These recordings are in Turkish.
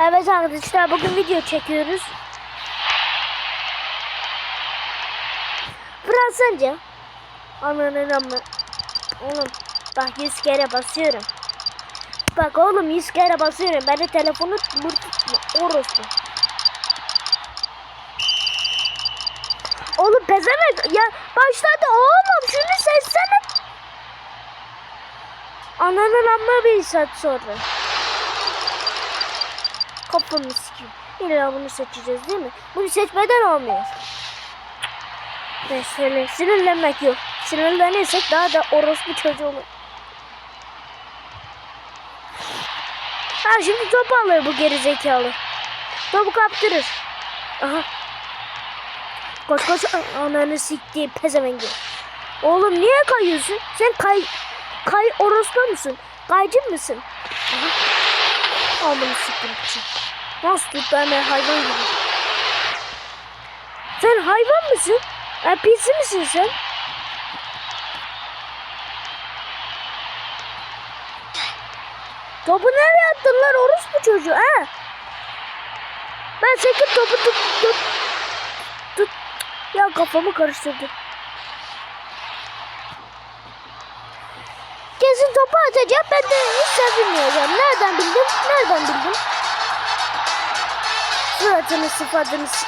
Evet arkadaşlar bugün video çekiyoruz. Fransızca. Ananın ama. Oğlum bak 100 kere basıyorum. Bak oğlum 100 kere basıyorum. Ben de telefonu tutma. Orospu. Oğlum pezemek ya başladı oğlum şunu seçsene. Ananın amma bir saat sonra. Kafamı sikeyim. İlla bunu seçeceğiz değil mi? Bunu seçmeden olmuyor. Mesela sinirlenmek yok. Sinirlenirsek daha da orospu çocuğu olur. Ha şimdi topu alır bu gerizekalı. Topu kaptırır. Aha. Koş koş ananı siktiği pezevengi. Oğlum niye kayıyorsun? Sen kay kay orospu musun? Kaycı mısın? Aha. Amını siktim için. Nasıl tut ben hayvan gibi. Sen hayvan mısın? NPC misin sen? Topu nereye attın lan orospu çocuğu ha? Ben sakın topu tut tut tut. Ya kafamı karıştırdım. Kesin topu atacağım ben de hiç sevinmeyeceğim. Nereden bildin? Nereden bildin? Suratını sıfadını s-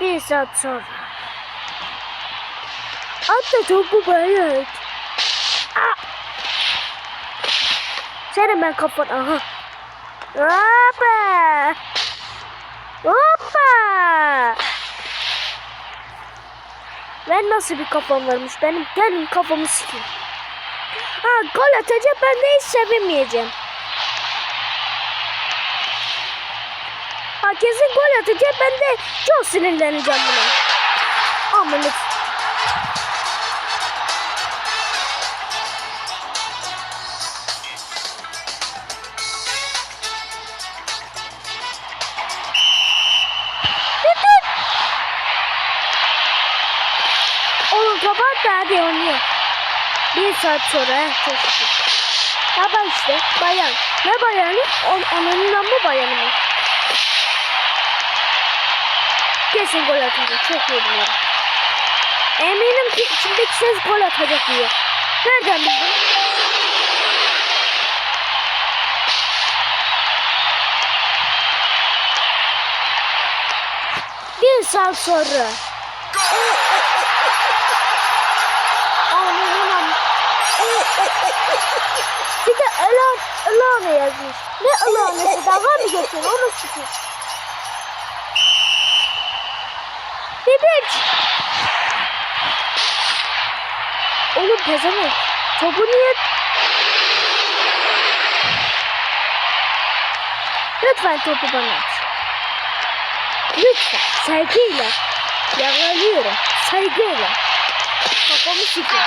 Bir saat sonra. At da topu bana at. Aa! Senin ben kafan aha. Hoppa. Ben nasıl bir kafam varmış benim gelin kafamı sikeyim. Ha gol atacak ben de hiç sevinmeyeceğim. Ha kesin gol atacak ben de çok sinirleneceğim buna. Amına kapat hadi oynuyor. Bir saat sonra he, çok şükür. Ya bak işte bayan. Ne bayanı? O, ananın mı bayanı mı? Kesin gol atacak. Çok iyi biliyorum. Eminim ki içindeki ses gol atacak diye. Nereden bildin? Bir saat sonra. Ananın Bir de Elan, Elana yazmış. Ne Elana'sı? Dalga mı geçiyorsun? Onu sıkıyor. Bibiç. Oğlum pezemek. Topu niye... Lütfen topu bana at. Lütfen. Saygıyla. Yakalıyorum. Saygıyla. Kafamı sikeyim.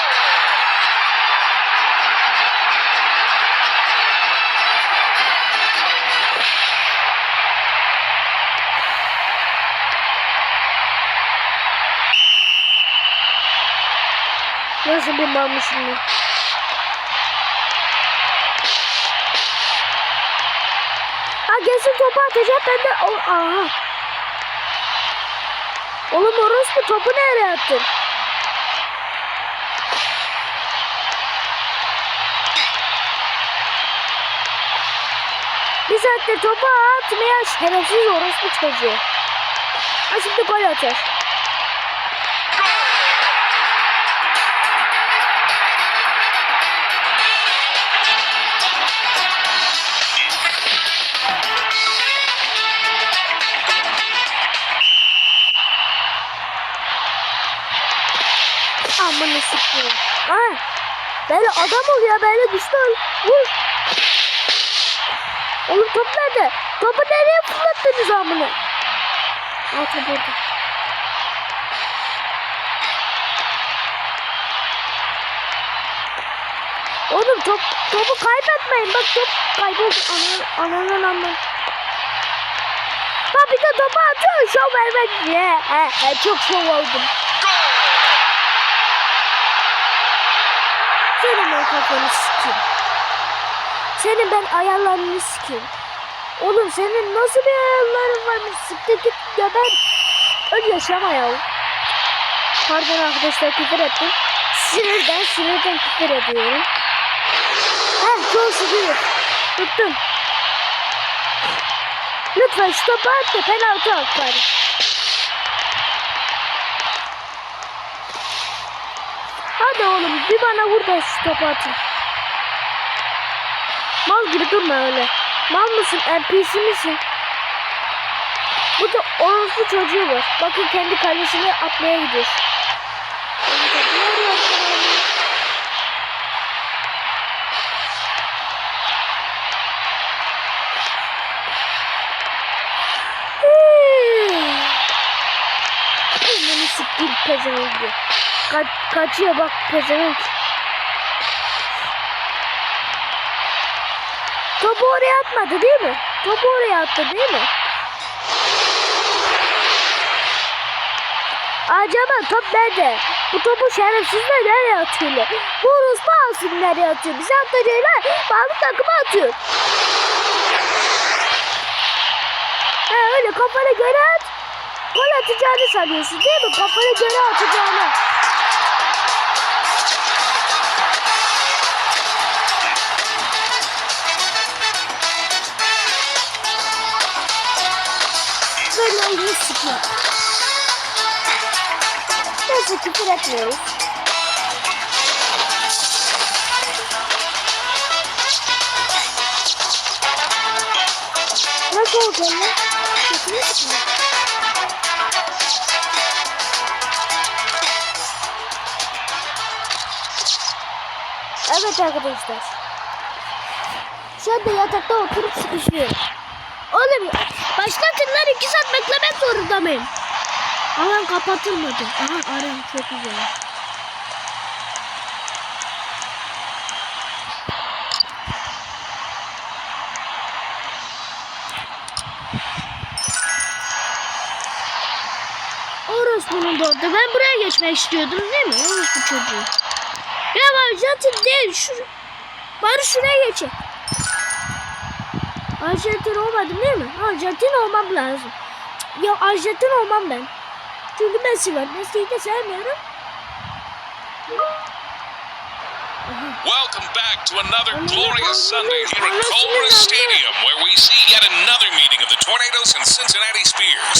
Nasıl malmışım ben? Ha gelsin topu atacak ben de... O, aha. Oğlum orospu topu nereye attın? Bir saattir topu atmaya şerefsiz orospu çocuğu. Ha şimdi gol atar. Amına sikeyim. Ha. Böyle adam ol ya böyle ol. Vur. Oğlum top nerede? Topu nereye fırlattınız amına? Aa top orada. Oğlum top, topu kaybetmeyin. Bak top kayboldu. Ananın ananın ananın. Bak bir de topu atıyor. Şov vermek diye. Çok şov oldum. Senin ben kafanı sikeyim. Senin ben ayarlarını sikeyim. Oğlum senin nasıl bir ayarların varmış? Siktir git ben öl yaşama ya. Pardon arkadaşlar küfür ettim. Sinirden sinirden küfür ediyorum. Heh çok şükür. Tuttum. Lütfen şu topu at da penaltı at bari. Hadi oğlum bir bana vur da şu atın. Mal gibi durma öyle. Mal mısın? NPC misin? Bu da orospu çocuğu var. Bakın kendi kalesine atmaya gidiyor. Beni siktir pezevenk. Ka kaçıyor bak pezevenk. Topu oraya atmadı değil mi? Topu oraya attı değil mi? Acaba top nerede? Bu topu şerefsizler nereye atıyorlar? Bu Ruslu alsın nereye atıyor? Bize atacaklar. Bazı takıma atıyor. Ha öyle kafana göre at. Gol atacağını sanıyorsun değil mi? Kafana göre atacağını. Böyle oyunu sıkıyor. Neyse küfür etmiyoruz. Nasıl olacak lan? Küfür etmiyor. Evet arkadaşlar. Şu anda yatakta oturup sıkışıyorum. Oğlum başlatınlar iki saat beklemek zorunda mıyım? Alan kapatılmadı. Aha aram çok güzel. Orospu'nun da orada. Ben buraya geçmek istiyordum değil mi? Orospu çocuğu. Ya Arjantin değil. Şu, bari şuraya geçin. Arjantin olmadım değil mi? Arjantin olmam lazım. Ya Arjantin olmam ben. Çünkü Messi var. Messi'yi de sevmiyorum. Welcome back to another glorious Sunday here at Sunday. Stadium, where we see yet another meeting of the Tornadoes and Cincinnati Spears.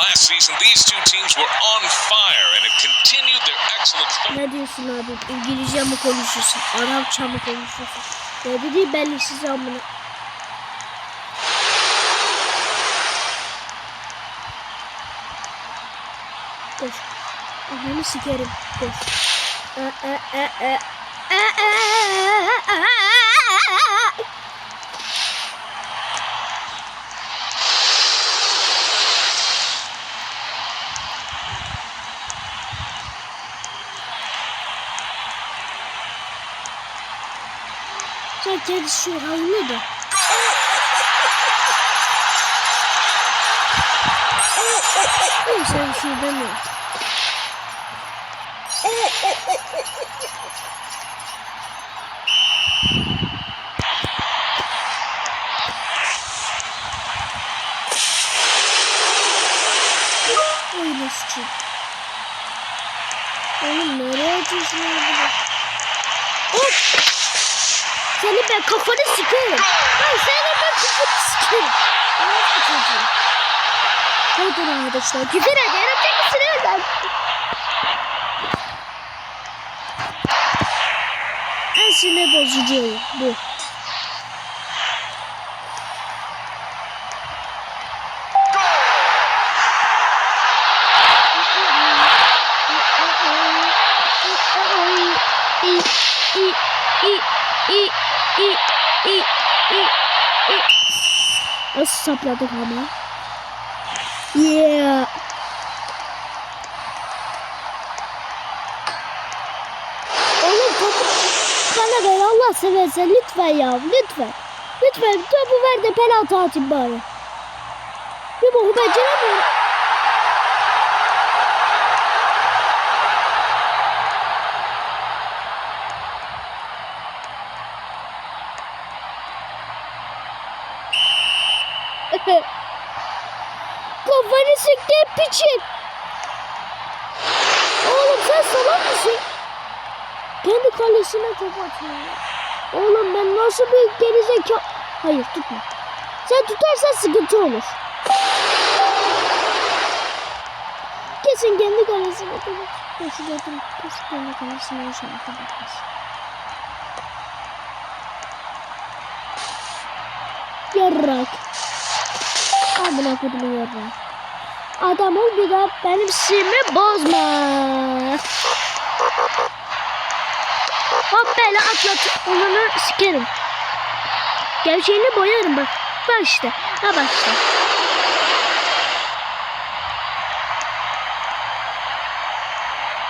Last season, these two teams were on fire and have continued their excellent. Ne diyorsun abi? İngilizce mi konuşuyorsun? Arapça mı konuşuyorsun? Ne dediği belli size amına. Koş. Ananı sikerim. Koş. E, e, e, e. E, e, e, e, e. Sen kendi şu halini de. Neyse bir şey demiyorum. Oy nasıl çık? Oğlum nereye atıyorsun abi? Hop! Seni ben kafanı sikerim. Ben seni ben kafanı sikerim. Ne yapacağım? Pardon arkadaşlar. Küfür ederim. Çekilsin oradan. Sinir bozucu bu. Nasıl sapladık ama? Yeah. Allah seversen lütfen ya lütfen. Lütfen topu ver de penaltı atayım bari. Ya bu beceremiyorum. Kafanı sıktı piçim. Oğlum sen salak mısın? Kendi kalesine top atıyor. Oğlum ben nasıl bir gerizekalı... Hayır tutma. Sen tutarsan sıkıntı olur. Kesin kendi kalesine atıyor. Kesin kendi, kalesine atmaz. Yarrak. Amına kodumu yarrak. Adam bir daha benim sinirimi bozma. Böyle atlat. Onu sikerim. Gerçeğini boyarım bak. Bak işte. Ha bak işte.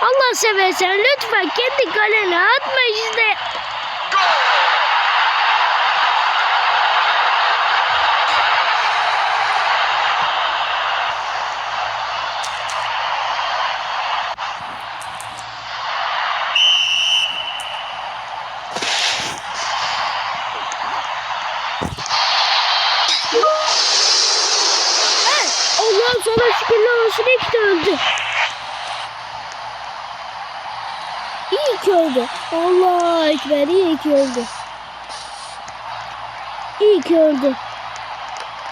Allah seversen lütfen kendi kalene atma işte. Allah'ım sana şükürler olsun ilk de öldü. İyi ki öldü. Ekber iyi ki öldü. İyi ki öldü.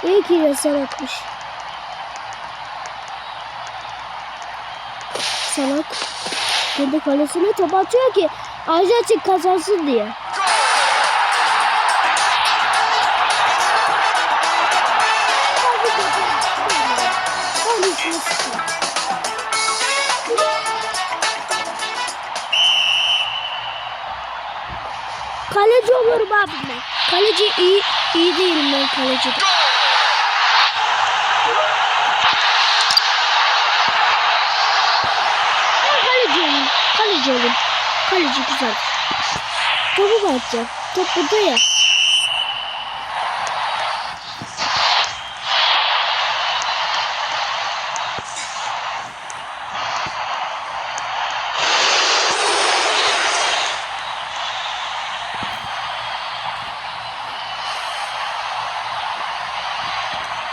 İyi ki yasal atmış. Salak. Kendi kalesine top atıyor ki Arjantin kazansın diye. Kalesini sıkıyor. Kaleci olurum abi ben. Kaleci iyi iyi değilim ben kaleci. Ben kaleci olayım. Kaleci olayım. Kaleci güzel. Topu da atacağım. Top burada ya.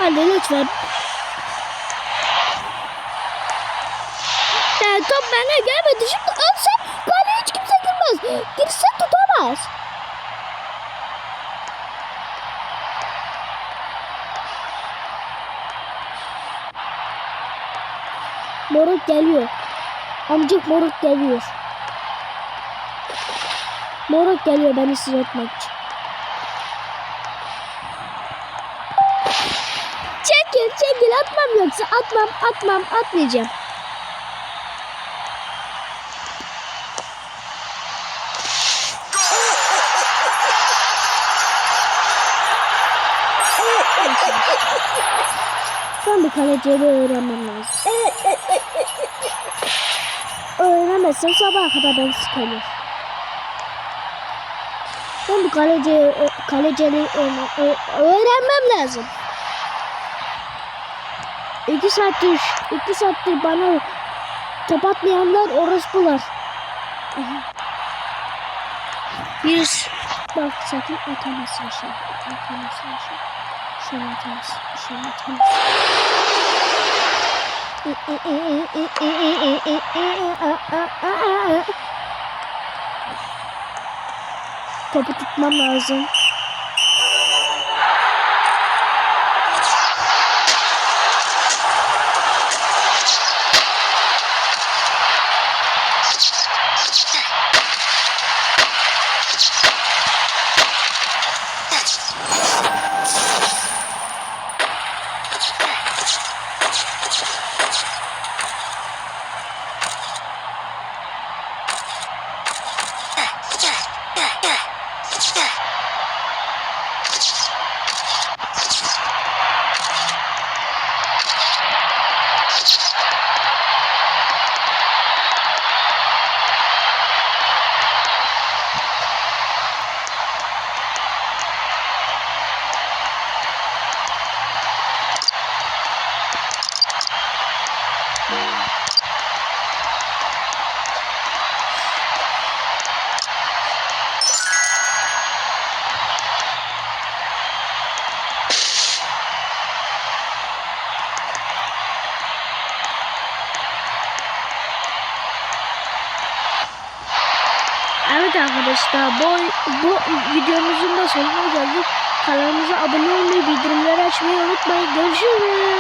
Hadi lütfen. Ya top bana gelmedi. Şimdi atsam kaleye hiç kimse girmez. Girse tutamaz. Moruk geliyor. Amcık moruk geliyor. Moruk geliyor beni etmek için. Çekil atmam yoksa atmam atmam atmayacağım. Sen bir kaleciyi öğrenmem lazım. Öğrenemezsem sabaha kadar ben sıkılır. Ben bu kaleciyi, kaleciyi öğrenmem lazım. İki saattir, iki saattir bana top atmayanlar orospular. Bir, bak sakın atamazsın şey. Atamazsın şey. Şunu atamazsın, şunu atamazsın. Topu tutmam lazım. Arkadaşlar bu, bu videomuzun da sonuna geldik. Kanalımıza abone olmayı, bildirimleri açmayı unutmayın. Görüşürüz.